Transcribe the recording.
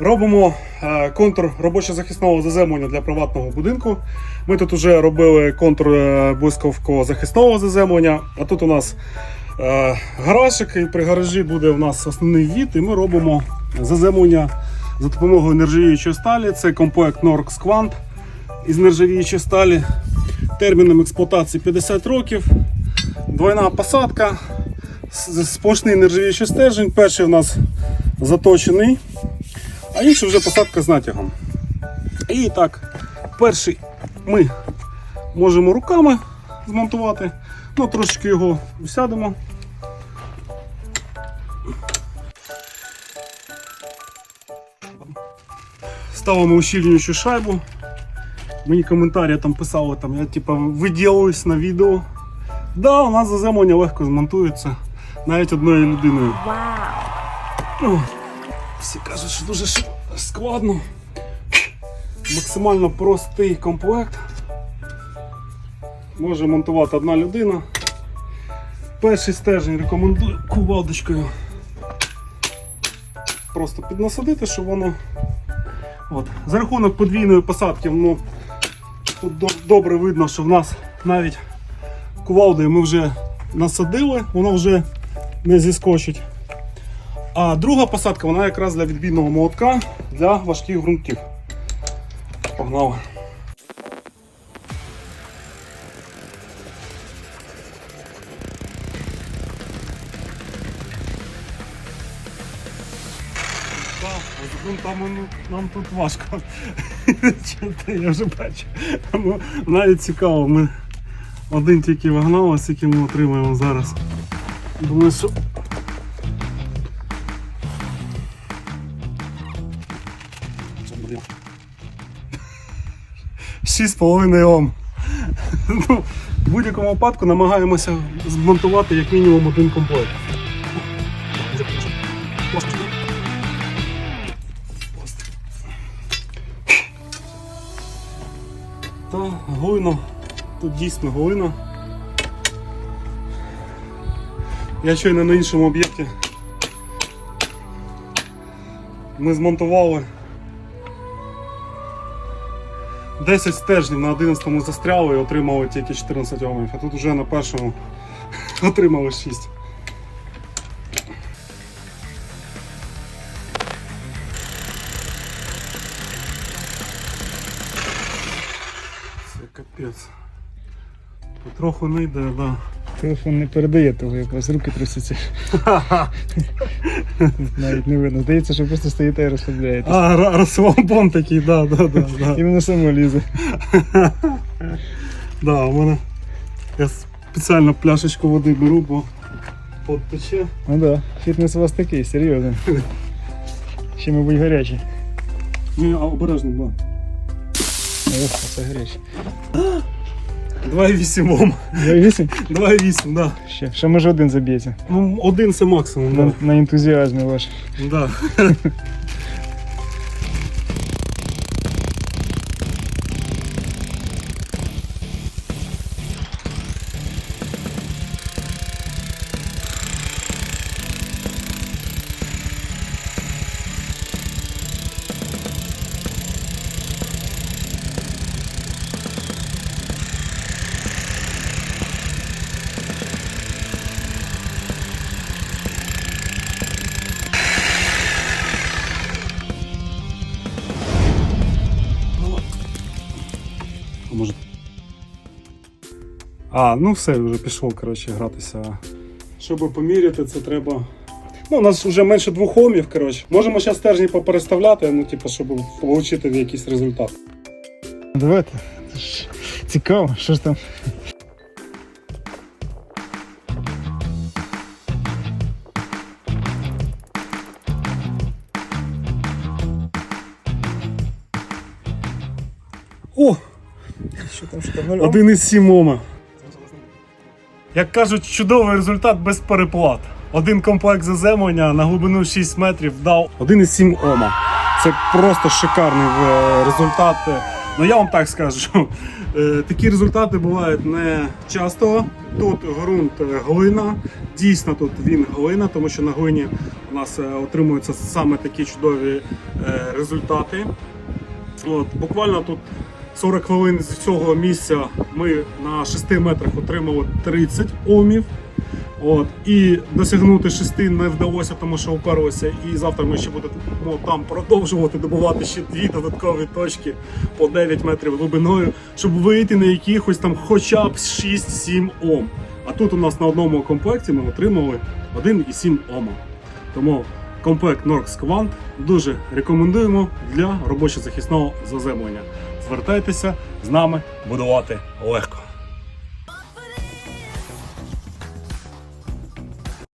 Робимо е, контур робочо-захисного заземлення для приватного будинку. Ми тут вже робили контур е, блискавкового захисного заземлення, а тут у нас е, гаражик, і при гаражі буде у нас основний від, і ми робимо заземлення за допомогою нержавіючої сталі. Це комплект Norx Quant із нержавіючої сталі. Терміном експлуатації 50 років. Двойна посадка, сплошний нержавіючий стержень. Перший у нас заточений, а інший вже посадка з натягом. І так, перший ми можемо руками змонтувати, ну трошечки його усядемо. Ставимо ущільнюючу шайбу. Мені коментарі там писали, там, я типа виділююсь на відео. Да, у нас заземлення легко змонтується навіть одною людиною. Ну, всі кажуть, що дуже складно. Максимально простий комплект. Може монтувати одна людина. Перший стержень рекомендую кувалдочкою. Просто піднасадити, щоб воно. От. За рахунок подвійної посадки, ну, тут добре видно, що в нас навіть кувалдою ми вже насадили, воно вже не зіскочить. А друга посадка, вона якраз для відбійного молотка для важких ґрунтів. Погнали. Ґрунтами ну, нам тут важко. Я вже бачу. Ну, Навіть цікаво, ми один тільки вагнали, скільки ми отримаємо зараз. Думаю, що З половиною Ом. Ну, в будь-якому випадку намагаємося змонтувати як мінімум один комплект. Та глина. Тут дійсно глина. Я щойно на іншому об'єкті. Ми змонтували 10 стержнів на 11-му застряли і отримали тільки 14 омів, а тут вже на першому отримали 6. Це капець. Потроху не йде, так. Да. Телефон не передає того, як у вас руки трясуться. Навіть не видно. Здається, що просто стоїте і розслабляєтесь. А, розслабон такий, да, да, да, да. Іменно само лізе. Да, у мене я спеціально пляшечку води беру, бо подтече. Ну да. фітнес у вас такий, серйозний. Ще, мабуть, гарячий. Ні, а обережно, да. Ох, це гарячий. 2,8 Ом. 2,8? 2,8, да. Ще, ще може один заб'ється. Ну, один це максимум, На, да. на ентузіазмі ваш. да. А, ну все, вже пішов, коротше, гратися. Щоб поміряти, це треба. Ну, у нас вже менше двох омів, коротше. Можемо зараз стержні попереставляти, ну, типу, щоб отримати якийсь результат. Давайте. Цікаво, що ж там. О! Що там, що там? Один із сім ома. Як кажуть, чудовий результат без переплат. Один комплект заземлення на глибину 6 метрів дав 1,7 ома. Це просто шикарний е, результат. Ну я вам так скажу, е, такі результати бувають не часто. Тут ґрунт е, глина, дійсно тут він глина, тому що на глині у нас отримуються саме такі чудові результати. От, буквально тут 40 хвилин з цього місця ми на 6 метрах отримали 30 омів. От, і досягнути 6 не вдалося, тому що уперлося. І завтра ми ще будемо там продовжувати добувати ще дві додаткові точки по 9 метрів глибиною, щоб вийти на якихось там хоча б 6-7 Ом. А тут у нас на одному комплекті ми отримали 1,7 Ома. Тому комплект Norx Quant дуже рекомендуємо для робочо-захисного заземлення. Звертайтеся з нами будувати легко.